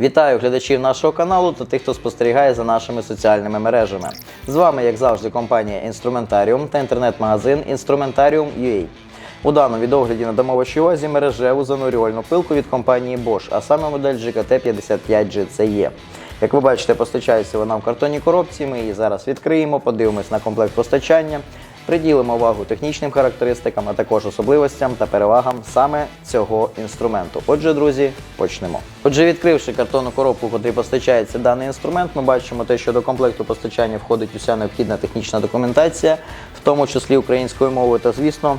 Вітаю глядачів нашого каналу та тих, хто спостерігає за нашими соціальними мережами. З вами, як завжди, компанія Інструментаріум та інтернет-магазин Instrumentarium.ua. У даному відогляді надамо вашій увазі мережеву занурювальну пилку від компанії Bosch, а саме модель GKT55G це є. Як ви бачите, постачається вона в картонній коробці. Ми її зараз відкриємо, подивимось на комплект постачання, приділимо увагу технічним характеристикам, а також особливостям та перевагам саме цього інструменту. Отже, друзі, почнемо. Отже, відкривши картонну коробку, куди постачається даний інструмент, ми бачимо те, що до комплекту постачання входить уся необхідна технічна документація, в тому числі українською мовою та, звісно,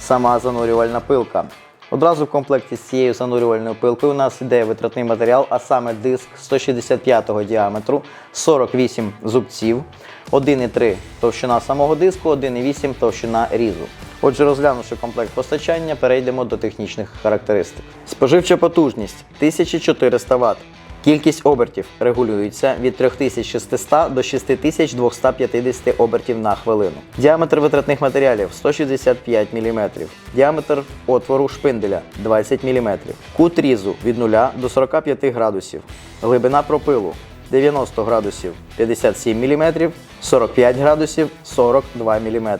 сама занурювальна пилка. Одразу в комплекті з цією занурювальною пилкою у нас йде витратний матеріал, а саме диск 165 діаметру, 48 зубців, 1,3 товщина самого диску, 1,8 товщина різу. Отже, розглянувши комплект постачання, перейдемо до технічних характеристик. Споживча потужність 1400 Вт. Кількість обертів регулюється від 3600 до 6250 обертів на хвилину. Діаметр витратних матеріалів 165 мм. Діаметр отвору шпинделя 20 мм. Кут різу від 0 до 45 градусів. Глибина пропилу 90 градусів 57 мм, 45 градусів 42 мм.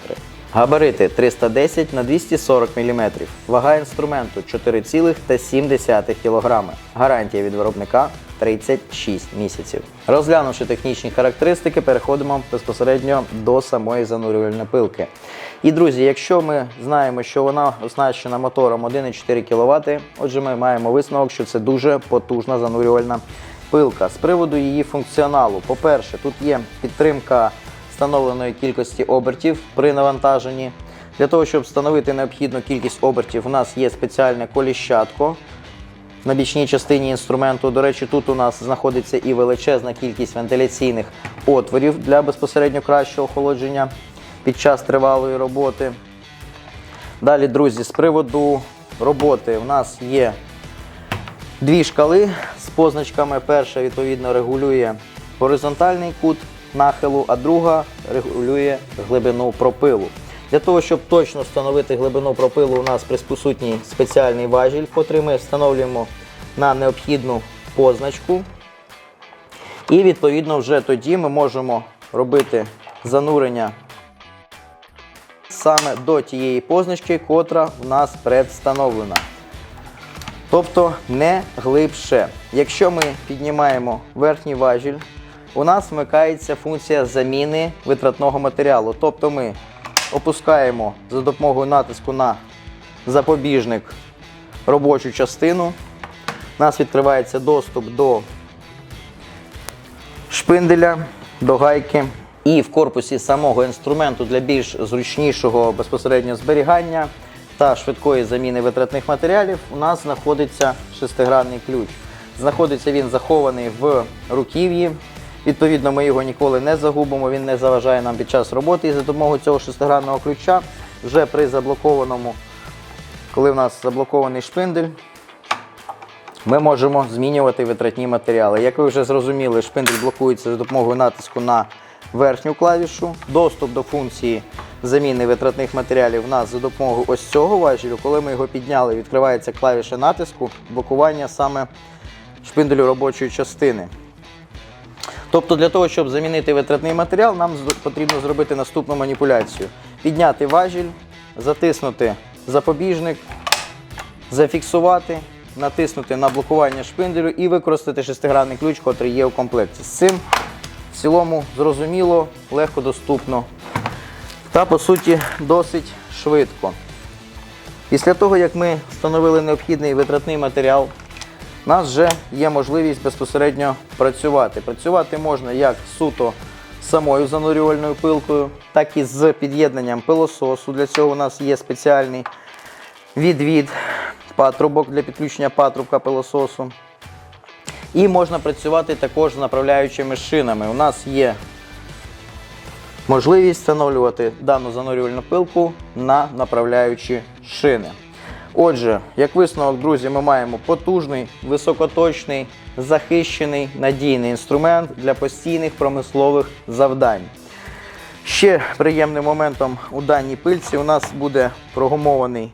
Габарити 310 на 240 мм. Вага інструменту 4,7 кг. Гарантія від виробника 36 місяців. Розглянувши технічні характеристики, переходимо безпосередньо до самої занурювальної пилки. І друзі, якщо ми знаємо, що вона оснащена мотором 1,4 кВт, отже, ми маємо висновок, що це дуже потужна занурювальна пилка. З приводу її функціоналу, по-перше, тут є підтримка встановленої кількості обертів при навантаженні. Для того, щоб встановити необхідну кількість обертів, у нас є спеціальне коліщатко на бічній частині інструменту. До речі, тут у нас знаходиться і величезна кількість вентиляційних отворів для безпосередньо кращого охолодження під час тривалої роботи. Далі, друзі, з приводу роботи у нас є дві шкали з позначками. Перша, відповідно, регулює горизонтальний кут нахилу, а друга регулює глибину пропилу. Для того, щоб точно встановити глибину пропилу, у нас присутній спеціальний важіль, котрий ми встановлюємо на необхідну позначку. І відповідно вже тоді ми можемо робити занурення саме до тієї позначки, котра у нас предвстановлена. Тобто не глибше. Якщо ми піднімаємо верхній важіль, у нас вмикається функція заміни витратного матеріалу. Тобто ми опускаємо за допомогою натиску на запобіжник робочу частину. У нас відкривається доступ до шпинделя, до гайки. І в корпусі самого інструменту для більш зручнішого безпосередньо зберігання та швидкої заміни витратних матеріалів у нас знаходиться шестигранний ключ. Знаходиться він захований в руків'ї. Відповідно, ми його ніколи не загубимо, він не заважає нам під час роботи. І за допомогою цього шестигранного ключа вже при заблокованому, коли в нас заблокований шпиндель, ми можемо змінювати витратні матеріали. Як ви вже зрозуміли, шпиндель блокується за допомогою натиску на верхню клавішу. Доступ до функції заміни витратних матеріалів у нас за допомогою ось цього важелю. Коли ми його підняли, відкривається клавіша натиску, блокування саме шпинделю робочої частини. Тобто для того, щоб замінити витратний матеріал, нам потрібно зробити наступну маніпуляцію. Підняти важіль, затиснути запобіжник, зафіксувати, натиснути на блокування шпинделю і використати шестигранний ключ, який є у комплекті. З цим в цілому зрозуміло, легко доступно та по суті досить швидко. Після того, як ми встановили необхідний витратний матеріал, у нас вже є можливість безпосередньо працювати. Працювати можна як суто самою занурювальною пилкою, так і з під'єднанням пилососу. Для цього у нас є спеціальний відвід патрубок для підключення патрубка пилососу. І можна працювати також з направляючими шинами. У нас є можливість встановлювати дану занурювальну пилку на направляючі шини. Отже, як висновок, друзі, ми маємо потужний, високоточний, захищений, надійний інструмент для постійних промислових завдань. Ще приємним моментом у даній пильці у нас буде прогумований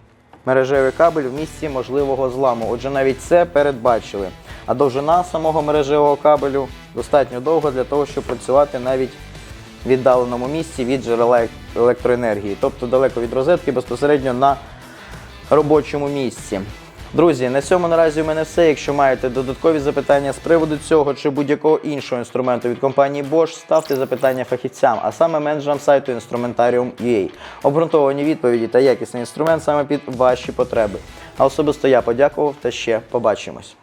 мережевий кабель в місці можливого зламу. Отже, навіть це передбачили. а довжина самого мережевого кабелю достатньо довга для того, щоб працювати навіть в віддаленому місці від джерела електроенергії, тобто далеко від розетки безпосередньо на робочому місці. Друзі, на цьому наразі у мене все. Якщо маєте додаткові запитання з приводу цього чи будь-якого іншого інструменту від компанії Bosch, ставте запитання фахівцям, а саме менеджерам сайту Instrumentarium.ua. Обґрунтовані відповіді та якісний інструмент саме під ваші потреби. А особисто я подякував та ще побачимось.